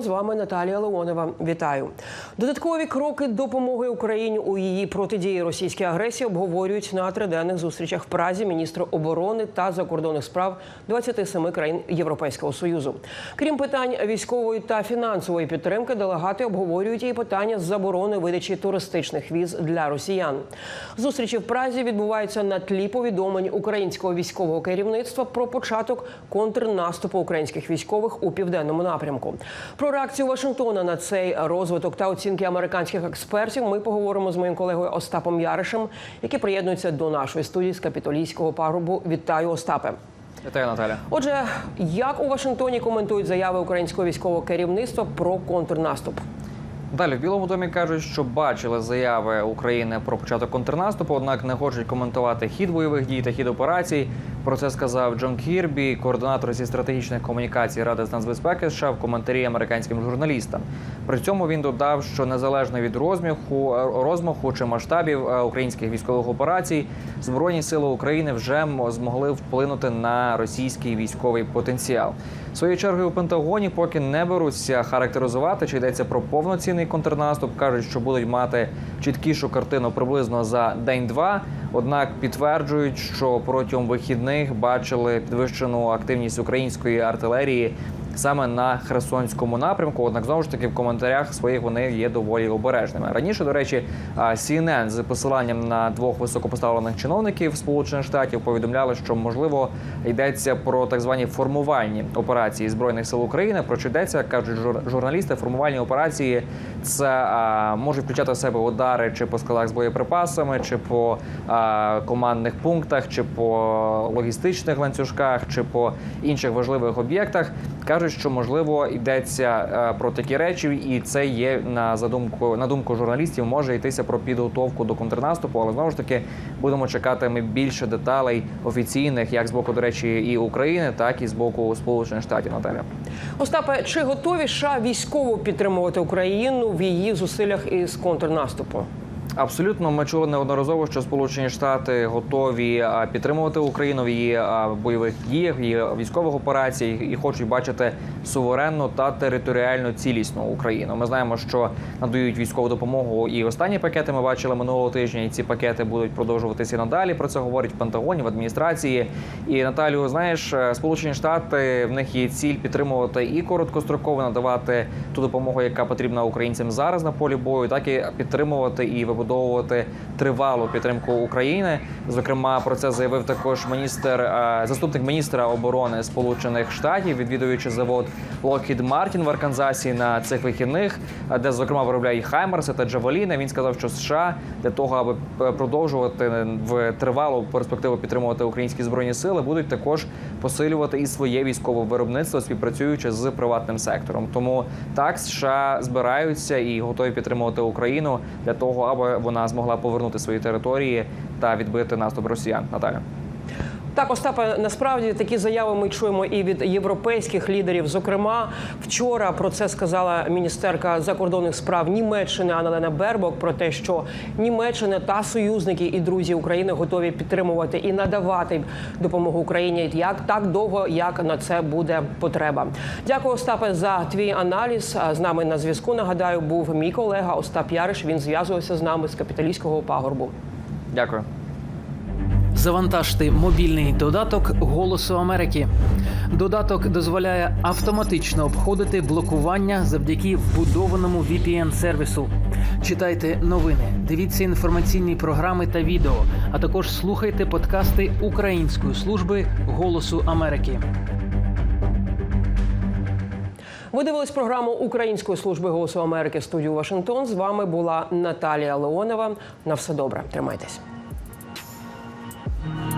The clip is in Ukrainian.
З вами Наталія Леонова. Вітаю. Додаткові кроки допомоги Україні у її протидії російській агресії обговорюють на триденних зустрічах в Празі міністри оборони та закордонних справ 27 країн Європейського союзу. Крім питань військової та фінансової підтримки, делегати обговорюють і питання заборони видачі туристичних віз для росіян. Зустрічі в Празі відбуваються на тлі повідомлень українського військового керівництва про початок контрнаступу українських військових у південному напрямку. Про реакцію Вашингтона на цей розвиток та оцінки американських експертів ми поговоримо з моїм колегою Остапом Яришем, який приєднується до нашої студії з капітолійського пагорбу. Вітаю, Остапе. Вітаю, Наталя. Отже, як у Вашингтоні коментують заяви українського військового керівництва про контрнаступ? Далі в Білому домі кажуть, що бачили заяви України про початок контрнаступу, однак не хочуть коментувати хід бойових дій та хід операцій. Про це сказав Джон Кірбі, координатор зі стратегічних комунікацій Ради з нацбезпеки США в коментарі американським журналістам. При цьому він додав, що незалежно від розмаху, розмаху чи масштабів е, українських військових операцій, збройні сили України вже змогли вплинути на російський військовий потенціал. Своєю чергою у Пентагоні поки не беруться характеризувати, чи йдеться про повноцінний контрнаступ. кажуть, що будуть мати чіткішу картину приблизно за день-два. Однак підтверджують, що протягом вихідних бачили підвищену активність української артилерії саме на Херсонському напрямку. Однак знову ж таки в коментарях своїх вони є доволі обережними. Раніше, до речі, CNN з посиланням на двох високопоставлених чиновників Сполучених Штатів повідомляли, що можливо йдеться про так звані формувальні операції збройних сил України. Про що йдеться кажуть жур- журналісти. Формувальні операції це а, можуть включати в себе удари чи по складах з боєприпасами, чи по а, командних пунктах, чи по логістичних ланцюжках, чи по інших важливих об'єктах. Кажуть, що можливо йдеться е, про такі речі, і це є на задумку на думку журналістів. Може йтися про підготовку до контрнаступу, але знову ж таки будемо чекати ми більше деталей офіційних, як з боку, до речі, і України, так і з боку Сполучених Штатів. Наталя. Остапе, чи готові США військово підтримувати Україну в її зусиллях із контрнаступу? Абсолютно, ми чули неодноразово, що Сполучені Штати готові підтримувати Україну в її бойових діях, в її військових операціях і хочуть бачити суверенну та територіально цілісну Україну. Ми знаємо, що надають військову допомогу. І останні пакети ми бачили минулого тижня. І ці пакети будуть продовжуватися і надалі. Про це говорять в Пентагоні, в адміністрації. І Наталію, знаєш, е, Сполучені Штати в них є ціль підтримувати і короткостроково надавати ту допомогу, яка потрібна українцям зараз на полі бою, так і підтримувати і вибудовувати тривалу підтримку України. Зокрема, про це заявив також міністр, е, заступник міністра оборони Сполучених Штатів, відвідуючи завод Lockheed Martin в Арканзасі на цих вихідних, е, де зокрема виробляють Хаймерси та Джавеліни. Він сказав, що США для того, аби е, продовжувати в тривалу перспективу підтримувати українські збройні сили, будуть також посилювати і своє військове виробництво, співпрацюючи з приватним сектором. Тому так США збираються і готові підтримувати Україну для того, аби вона змогла повернути свої території та відбити наступ росіян. Наталя. Так, Остапе, насправді такі заяви ми чуємо і від європейських лідерів. Зокрема, вчора про це сказала міністерка закордонних справ Німеччини Аналена Бербок про те, що Німеччина та союзники і друзі України готові підтримувати і надавати допомогу Україні як так довго, як на це буде потреба. Дякую, Остапе, за твій аналіз. З нами на зв'язку нагадаю був мій колега Остап Яриш. Він зв'язувався з нами з капіталійського пагорбу. Дякую. Завантажте мобільний додаток Голосу Америки. Додаток дозволяє автоматично обходити блокування завдяки вбудованому VPN-сервісу. Читайте новини, дивіться інформаційні програми та відео, а також слухайте подкасти Української служби Голосу Америки. Ви дивились програму Української служби голосу Америки студію Вашингтон. З вами була Наталія Леонова. На все добре. Тримайтесь. Bye.